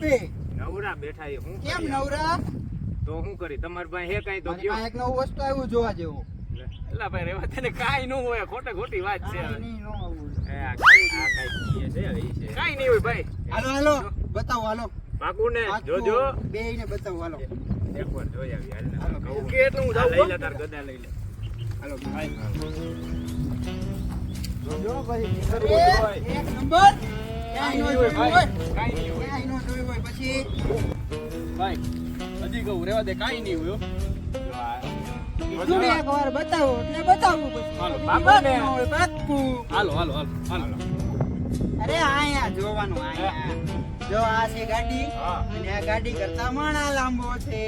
નવરા બેઠા એ હું કેમ નવરા? તો હું કરી તમાર પાસે હે કઈ? તો કયો? એક નવું વસ્તુ આવ્યું જોવા જેવું. એલા ભાઈ રેવા તને કાંઈ ન હોય ખોટે ખોટી વાત છે નહીં, નો એ આ આ કાંઈ છે ઈ છે. કાંઈ નહીં હોય ભાઈ. હાલો હાલો બતાવો હાલો. પાકું ને જોજો. જોજો ને બતાવો હાલો. એકવાર જોઈ આવી હાલ કહું. કે એટલું હું જાઉં, લઈ લે તાર ગદા લઈ લે. હાલો જોજો ભાઈ. એક નંબર. કાઈ નો હોય. કાંઈ નહીં ભાઈ હજી કહું અરે આયા જોવાનું આયા. જો આ ગાડી અને આ ગાડી કરતા લાંબો છે.